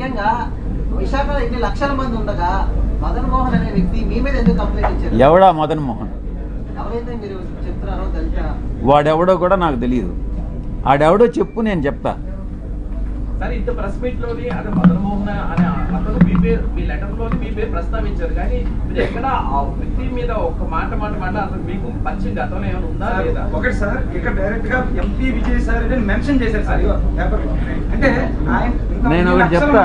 ముఖ్యంగా విశాఖలో ఇన్ని లక్షల మంది ఉండగా మదన్ మోహన్ అనే వ్యక్తి మీ మీద ఎందుకు కంప్లైంట్ ఇచ్చారు? ఎవడా మదన్ మోహన్? ఎవరైతే మీరు చెప్తున్నారో దళిత వాడెవడో కూడా నాకు తెలియదు ఆడెవడో చెప్పు నేను చెప్తా. సరే ఇంత ప్రెస్ మీట్లోని అదే మదన్ మోహన్ అనే అతను మీ పేరు మీ లెటర్లోని మీ పేరు ప్రస్తావించారు. కానీ మీరు ఎక్కడ ఆ వ్యక్తి మీద ఒక మాట మాట మాట అసలు మీకు పరిచయం గతంలో ఏమైనా ఉందా సార్, లేదా? ఒకటి సార్ ఇక్కడ డైరెక్ట్గా ఎంపీ విజయ్ సార్ అని మెన్షన్ చేశారు సార్. పేపర్లో. అంటే ఆయన నేను ఒకటి చెప్తా.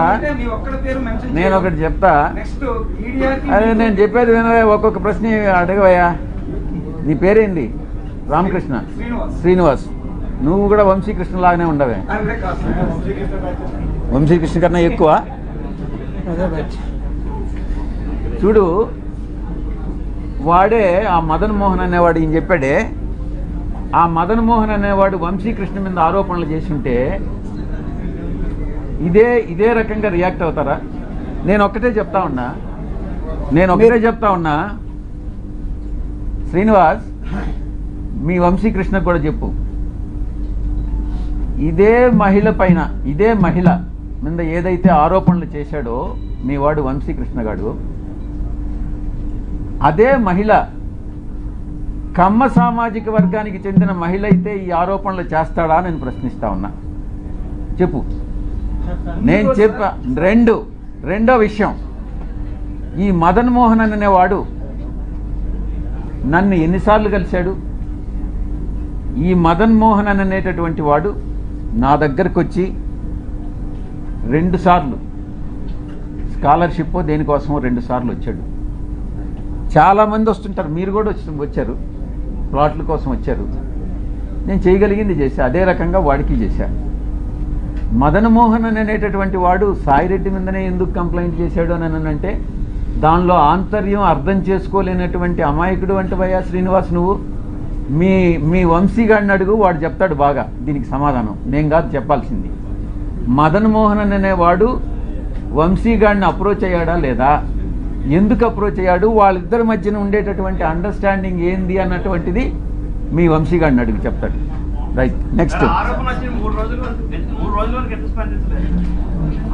నేను ఒకటి చెప్తా. నెక్స్ట్ మీడియాకి అదే నేను చెప్పేది వినవే ఒక్కొక్క ప్రశ్న అడగవయ్యా. నీ పేరేంది? రామకృష్ణ. శ్రీనివాస్. శ్రీనివాస్. నువ్వు కూడా వంశీకృష్ణ లాగానే ఉండవే. వంశీకృష్ణ కన్నా ఎక్కువ. చూడు వాడే ఆ మదన్ మోహన్ అనేవాడు ఈయన చెప్పాడే ఆ మదన్ మోహన్ అనేవాడు వంశీకృష్ణ మీద ఆరోపణలు చేసి ఉంటే ఇదే ఇదే రకంగా రియాక్ట్ అవుతారా? నేను ఒక్కటే చెప్తా ఉన్నా. నేను ఒకటే చెప్తా ఉన్నా. శ్రీనివాస్ మీ వంశీకృష్ణకు కూడా చెప్పు. ఇదే మహిళ పైన ఇదే మహిళ మీద ఏదైతే ఆరోపణలు చేశాడో మీ వాడు వంశీకృష్ణ గారు అదే మహిళ కమ్మ సామాజిక వర్గానికి చెందిన మహిళ అయితే ఈ ఆరోపణలు చేస్తాడా నేను ప్రశ్నిస్తా ఉన్నా. చెప్పు. నేను చెప్ప రెండు రెండో విషయం. ఈ మదన్ మోహన్ అనేవాడు నన్ను ఎన్నిసార్లు కలిశాడు? ఈ మదన్ మోహన్ అనేటటువంటి వాడు నా దగ్గరకు వచ్చి రెండుసార్లు స్కాలర్షిప్ దేనికోసమో రెండు సార్లు వచ్చాడు చాలామంది వస్తుంటారు మీరు కూడా వచ్చి వచ్చారు. ప్లాట్ల కోసం వచ్చారు. నేను చేయగలిగింది చేశా. అదే రకంగా వాడికి చేశా. మదనమోహన్ అనేటటువంటి వాడు సాయిరెడ్డి మీదనే ఎందుకు కంప్లైంట్ చేశాడు అని అంటే దానిలో ఆంతర్యం అర్థం చేసుకోలేనటువంటి అమాయకుడు అంటే భయ్యా శ్రీనివాస్ నువ్వు. మీ మీ వంశీగాడిని అడుగు వాడు చెప్తాడు బాగా. దీనికి సమాధానం. నేను కాదు చెప్పాల్సింది. మదన్ మోహన్ అనేవాడు వంశీగాడిని అప్రోచ్ అయ్యాడా లేదా? ఎందుకు అప్రోచ్ అయ్యాడు? వాళ్ళిద్దరి మధ్యన ఉండేటటువంటి అండర్స్టాండింగ్ ఏంది అన్నటువంటిది మీ వంశీగాడిని అడుగు చెప్తాడు. రైట్ నెక్స్ట్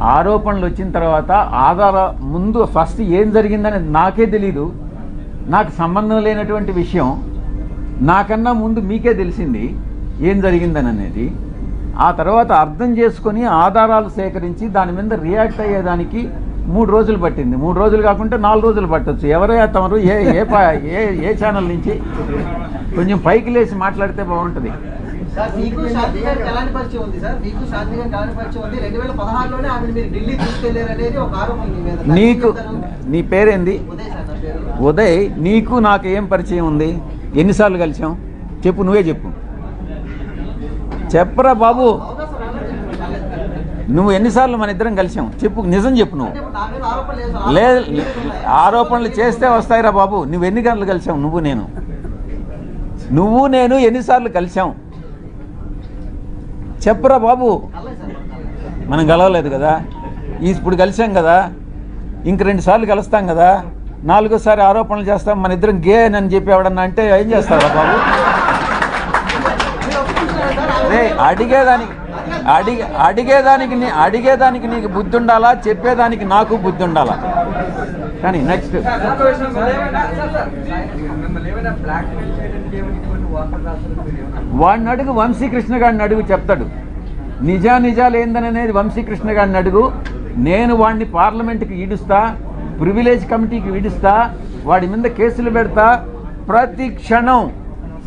ఆరోపణలు వచ్చిన తర్వాత ఆధార ముందు ఫస్ట్ ఏం జరిగిందని నాకే తెలీదు. నాకు సంబంధం లేనటువంటి విషయం. నాకన్నా ముందు మీకే తెలిసింది ఏం జరిగిందని అనేది ఆ తర్వాత అర్థం చేసుకొని ఆధారాలు సేకరించి దాని మీద రియాక్ట్ అయ్యేదానికి మూడు రోజులు పట్టింది. మూడు రోజులు కాకుంటే నాలుగు రోజులు పట్టొచ్చు. ఎవరైనా తమరు ఏ ఏ పా- ఏ ఏ ఛానల్ నుంచి కొంచెం పైకి లేచి మాట్లాడితే బాగుంటుంది. నీకు నీ పేరేంది? ఉదయ్ నీకు నాకు ఏం పరిచయం ఉంది? ఎన్నిసార్లు కలిసాం? చెప్పు నువ్వే చెప్పు. చెప్పరా బాబు. నువ్వు ఎన్నిసార్లు మన ఇద్దరం కలిసాం? చెప్పు నిజం చెప్పు నువ్వు. లేదు ఆరోపణలు చేస్తే వస్తాయిరా బాబు. నువ్వు ఎన్ని గంటలు కలిసావు? నువ్వు నేను. నువ్వు నేను ఎన్నిసార్లు కలిసాం? చెప్పరా బాబు. మనం కలవలేదు కదా. ఇప్పుడు కలిసాం కదా. ఇంక రెండు సార్లు కలుస్తాం కదా. నాలుగోసారి ఆరోపణలు చేస్తాం మన ఇద్దరం గే అని చెప్పి ఎవడన్నా అంటే ఏం చేస్తారా బాబు? రే అడిగేదానికి అడిగే అడిగేదానికి నీ అడిగేదానికి నీకు బుద్ధి ఉండాలా చెప్పేదానికి నాకు బుద్ధి ఉండాలా కానీ నెక్స్ట్. వాడిని అడుగు వంశీకృష్ణ గారిని అడుగు చెప్తాడు. నిజా నిజాలు ఏందనేది వంశీకృష్ణ గారిని అడుగు. నేను వాడిని పార్లమెంట్కి ఈడుస్తా. ప్రివిలేజ్ కమిటీకి ఈడుస్తా వాడి మీద కేసులు పెడతా ప్రతి క్షణం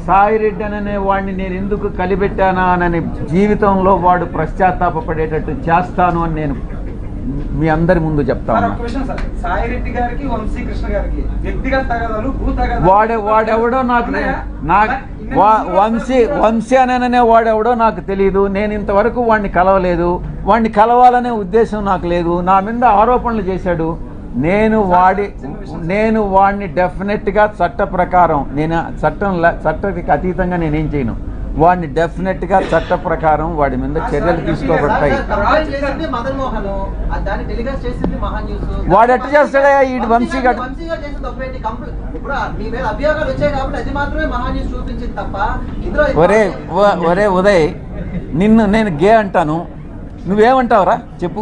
సాయిరెడ్డి అనే వాడిని నేను ఎందుకు కలిపెట్టానా అని జీవితంలో వాడు పశ్చాత్తాపపడేటట్టు చేస్తాను అని నేను మీ అందరి ముందు చెప్తా సార్, ఉన్నా. ఒక్క విషయం సార్. సాయి రెడ్డి గారికి వంశీకృష్ణ గారికి వ్యక్తిగత తగాదాలు భూ తగాదాలు వాడే వాడెవడో నాకు? నాకు వంశీ వంశీ అననే వాడెవడో నాకు తెలియదు నేను ఇంతవరకు వాడిని కలవలేదు. వాడిని కలవాలనే ఉద్దేశం నాకు లేదు. నా మీద ఆరోపణలు చేశాడు. నేను వాడి నేను వాడిని డెఫినెట్గా చట్ట ప్రకారం నేను చట్టం చట్టానికి అతీతంగా నేనేం చేయను. వాడిని డెఫినెట్గా చట్ట ప్రకారం వాడి మీద చర్యలు తీసుకోబడతాయి. వాడు ఎట్ట చేస్తాడయ్యా ఈ వంశీ గారు ఒరే ఒరే ఉదయ్ నిన్ను నేను గే అంటాను. నువ్వేమంటావురా? చెప్పు.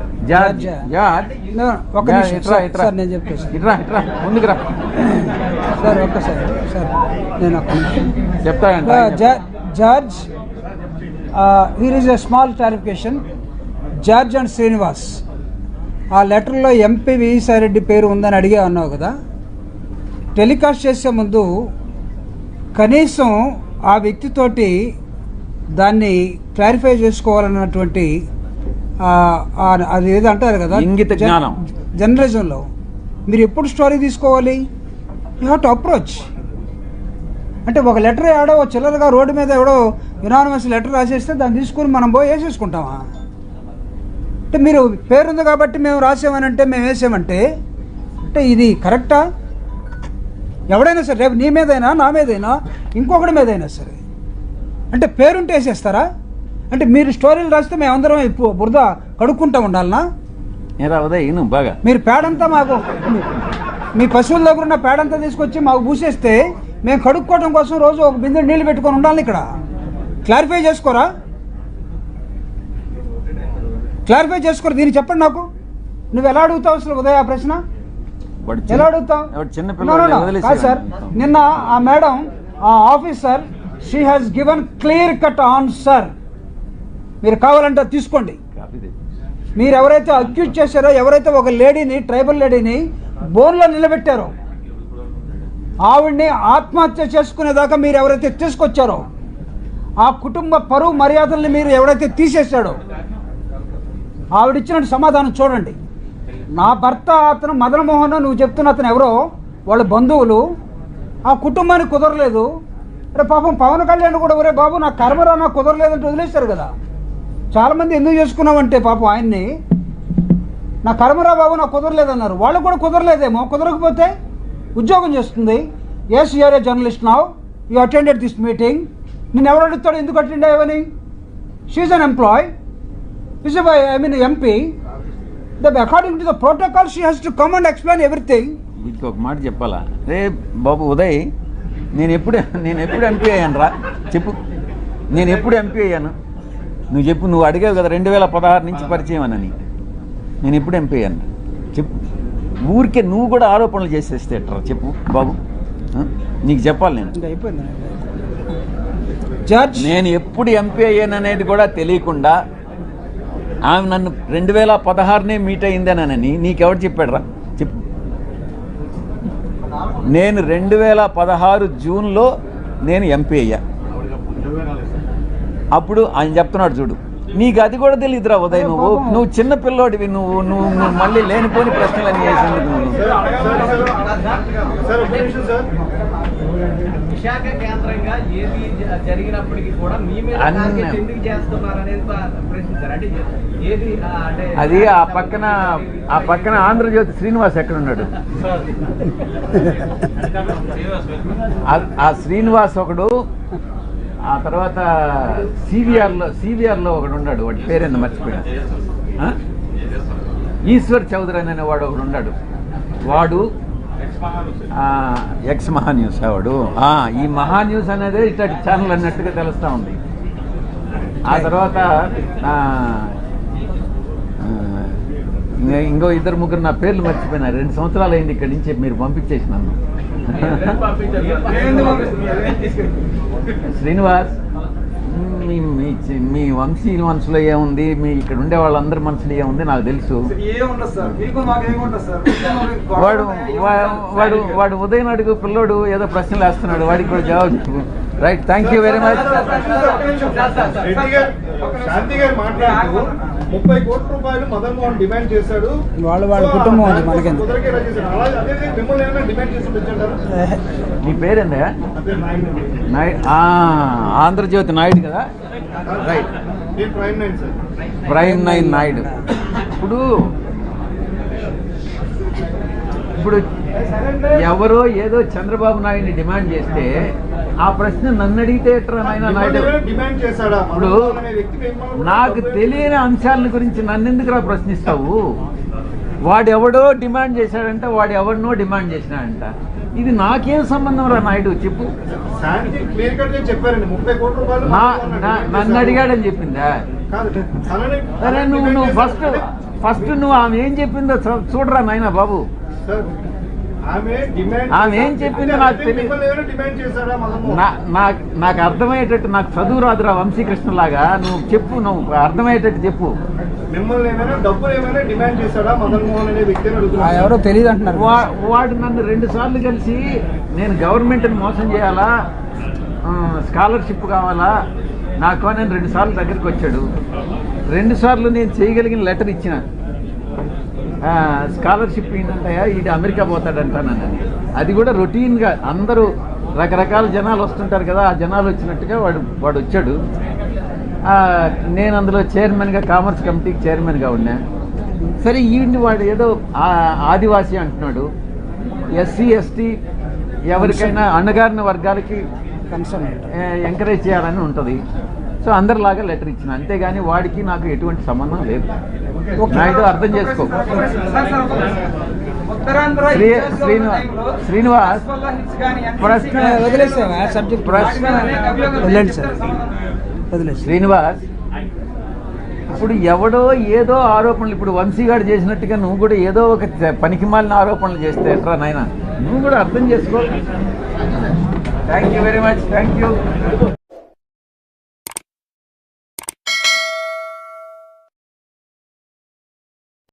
George? George. George. George George ఒక్క జా- నిమిషం సార్, నేను సార్. ఇట్రా ఇట్రా. ముందుకు రా సార్ ఒక్కసారి సార్ నేను ఒక్క uh, here is a small clarification. George and Srinivas ఆ లెటర్లో ఎంపీ విసారెడ్డి పేరు ఉందని అడిగే అన్నావు కదా? టెలికాస్ట్ చేసే ముందు కనీసం ఆ వ్యక్తితోటి దాన్ని క్లారిఫై చేసుకోవాలన్నటువంటి అది ఏదో అంటారు కదా? ఇంగిత జ్ఞానం. జర్నలిజంలో మీరు ఎప్పుడు స్టోరీ తీసుకోవాలి? You have to approach. అంటే ఒక లెటర్ ఎవడో చిల్లరగా రోడ్డు మీద ఎవడో యునానిమస్ లెటర్ రాసేస్తే దాన్ని తీసుకుని మనం పోయి వేసేసుకుంటామా? అంటే మీరు పేరుంది కాబట్టి మేము రాసామని అంటే మేము వేసామంటే అంటే ఇది కరెక్టా? ఎవడైనా సరే రేపు నీ మీదైనా నా మీదైనా ఇంకొకటి మీదైనా సరే. అంటే పేరుంటే వేసేస్తారా? అంటే మీరు స్టోరీలు రాస్తే మేమందరం బురద కడుక్కుంటా ఉండాలనా? ఏరా ఉదయ్ బాగా. మీరు పేడంతా మాకు మీ పశువుల దగ్గర ఉన్న పేడంతా తీసుకొచ్చి మాకు పూసేస్తే మేము కడుక్కోవడం కోసం రోజు ఒక బిందె నీళ్ళు పెట్టుకొని ఉండాలి ఇక్కడ. క్లారిఫై చేసుకోరా? క్లారిఫై చేసుకోరా? దీన్ని చెప్పండి నాకు. నువ్వు ఎలా అడుగుతావు అసలు ఉదయ ఆ ప్రశ్న? ఎలా అడుగుతావు? కాదు సార్. నిన్న ఆ మేడం ఆ officer she has given clear cut answer మీరు కావాలంటే తీసుకోండి. మీరు ఎవరైతే అక్యూజ్ చేశారో ఎవరైతే ఒక లేడీని ట్రైబల్ లేడీని బోన్లో నిలబెట్టారో ఆవిడ్ని ఆత్మహత్య చేసుకునేదాకా మీరు ఎవరైతే తీసుకొచ్చారో ఆ కుటుంబ పరువు మర్యాదల్ని మీరు ఎవరైతే తీసేశాడో ఆవిడిచ్చిన సమాధానం చూడండి. నా భర్త అతను మదన్ మోహన్ నువ్వు చెప్తున్న అతను ఎవరో వాళ్ళ బంధువులు ఆ కుటుంబానికి కుదరలేదు. రే పాపం పవన్ కళ్యాణ్ కూడా ఒరే బాబు నా కర్మరా నాకు కుదరలేదంటే వదిలేశారు కదా. చాలామంది ఎందుకు చేసుకున్నామంటే పాపం ఆయన్ని? నా కర్మరా బాబు నాకు కుదరలేదన్నారు. వాళ్ళు కూడా కుదరలేదేమో. కుదరకపోతే ఉద్యోగం చేస్తుంది. Yes you are a journalist now you attended this meeting నేను ఎవరు అడుగుతాడు? ఎందుకు attend అయ్యావని? She an employee is I mean MP the according to the protocol she has to come and explain everything వీటికి ఒక మాట చెప్పాలా? రే బాబు ఉదయ్ నేను ఎప్పుడు నేను ఎప్పుడు ఎంపీ అయ్యాను రా చెప్పు. నేను ఎప్పుడు ఎంపీ అయ్యాను? నువ్వు చెప్పు నువ్వు అడిగావు కదా రెండు వేల పదహారు నుంచి పరిచయం అని నేను ఎప్పుడు ఎంపీ అయ్యాను? చెప్పు. ఊరికే నువ్వు కూడా ఆరోపణలు చేసేస్తే చెప్పు బాబు? నీకు చెప్పాలి నేను. అయిపోయింది? జడ్జ్ నేను ఎప్పుడు ఎంపీ అయ్యాను అనేది కూడా తెలియకుండా ఆమె నన్ను రెండు వేల పదహారునే మీట్ అయిందేనని నీకెవరు చెప్పాడు రా చెప్పు. నేను రెండు వేల పదహారు జూన్లో నేను ఎంపీ అయ్యా. అప్పుడు ఆయన చెప్తున్నాడు చూడు నీకు అది కూడా తెలియదురా ఉదయ్ నువ్వు నువ్వు చిన్న పిల్లోడివి నువ్వు నువ్వు నువ్వు మళ్ళీ లేనిపోని ప్రశ్నలు చేసేందుకు నువ్వు. విశాఖ కేంద్రంగా ఏది జ- జరిగినప్పటికీ కూడా మీ మీద అన్న- టార్గెట్ ఎందుకు చేస్తున్నారు అనేది ప- ప్రశ్నించారు. అంటే ఏది ఆ, అంటే అది ఆ పక్కన ఆ పక్కన ఆంధ్రజ్యోతి శ్రీనివాస్ ఎక్కడున్నాడు? ఆ- ఆ శ్రీనివాస్ ఒకడు ఆ తర్వాత సివిఆర్లో సివిఆర్లో ఒకడు ఉన్నాడు వాడి పేరేందో మర్చిపోయాడు ఈశ్వర్ చౌదరి అనే వాడు ఒకడు ఉన్నాడు. వాడు ఎక్స్ మహా న్యూస్ వాడు. ఈ మహా న్యూస్ అనేది ఇట్లాంటి ఛానల్ అన్నట్టుగా తెలుస్తూ ఉంది. ఆ తర్వాత ఇంకో ఇద్దరు ముగ్గురు నా పేర్లు మర్చిపోయినా. రెండు సంవత్సరాలు అయింది ఇక్కడి నుంచి మీరు పంపించేసినాను శ్రీనివాస్ మీ మీ వంశీ మనసులో ఏముంది? మీ ఇక్కడ ఉండే వాళ్ళందరి మనసులో ఏముంది? నాకు తెలుసు. వాడు వా- వాడు వాడు ఉదయం అడుగు పిల్లోడు ఏదో ప్రశ్నలు వేస్తున్నాడు. వాడికి కూడా జవాబు చెప్పు. Right thank you very much శాంతి గారు మాట్లాడుతూ ముప్పై కోట్ల రూపాయలు మదన్ మోహన్ డిమాండ్ చేశాడు వాళ్ళ వాళ్ళ కుటుంబం చేసి వచ్చారు నీ పేరేందా? అదే ఆంధ్రజ్యోతి నాయుడు కదా? రైట్ నేను prime nine sir. Prime nine Naidu. ఇప్పుడు ఇప్పుడు ఎవరో ఏదో చంద్రబాబు నాయుడిని డిమాండ్ చేస్తే ఆ ప్రశ్న నన్ను అడిగితే నాయుడు? ఇప్పుడు నాకు తెలియని అంశాల గురించి నన్ను ఎందుకురా ప్రశ్నిస్తావు? వాడెవడో డిమాండ్ చేశాడంట వాడు ఎవరినో డిమాండ్ చేసినాడంట. ఇది నాకేం సంబంధం రా నాయుడు? చెప్పు. నన్ను. అడిగాడని చెప్పిందా? సరే నువ్వు నువ్వు. ఫస్ట్ ఫస్ట్ నువ్వు ఆమె ఏం చెప్పిందో చూడరా నాయన బాబు. ఆమె ఏం. చెప్పిందో నాకు తెలియదు. మిమ్మల్ని ఏమైనా డిమాండ్ చేశాడా మదన్ మోహన్? నా నాకు నాకు అర్థమయ్యేటట్టు నాకు చదువు రాదురా వంశీకృష్ణలాగా. నువ్వు చెప్పు నువ్వు అర్థమయ్యేటట్టు చెప్పు. మిమ్మల్ని ఏమైనా డబ్బులు ఏమైనా డిమాండ్ చేశాడా మదన్ మోహన్ అనే వ్యక్తిని ఆ అడుగుతున్నారు ఎవరో తెలియదు అంటున్నారు. వా- వాడు నన్ను రెండు సార్లు కలిసి నేను గవర్నమెంట్ని మోసం చేయాలా? స్కాలర్షిప్ కావాలా? నాకు అని రెండు సార్లు దగ్గరికి వచ్చాడు. రెండు సార్లు నేను చేయగలిగిన లెటర్ ఇచ్చిన. స్కాలర్షిప్ ఏంటంటాయా ఇది అమెరికా పోతాడంట నన్ను అది కూడా రొటీన్గా అందరూ రకరకాల జనాలు వస్తుంటారు కదా ఆ జనాలు వచ్చినట్టుగా వాడు వాడు వచ్చాడు. నేను అందులో చైర్మన్గా కామర్స్ కమిటీకి చైర్మన్గా ఉన్నా. సరే ఈవిని వాడు ఏదో ఆదివాసీ అంటున్నాడు. ఎస్సీ ఎస్టీ ఎవరికైనా అణగారిన వర్గాలకి కన్సర్న్ ఎంకరేజ్ చేయాలని ఉంటుంది. సో అందరిలాగా లెటర్ ఇచ్చిన. అంతేగాని వాడికి నాకు ఎటువంటి సంబంధం లేదు. నాయుడు అర్థం చేసుకో. శ్రీ శ్రీనివాస్. శ్రీనివాస్. ప్రశ్న సబ్జెక్ట్ ప్రశ్న సార్ శ్రీనివాస్ ఇప్పుడు ఎవడో ఏదో ఆరోపణలు ఇప్పుడు వంశీగాడు చేసినట్టుగా నువ్వు కూడా ఏదో ఒక పనికి మాలిన ఆరోపణలు చేస్తే ఎట్రా నాయన? నువ్వు కూడా అర్థం చేసుకో. Thank you very much thank you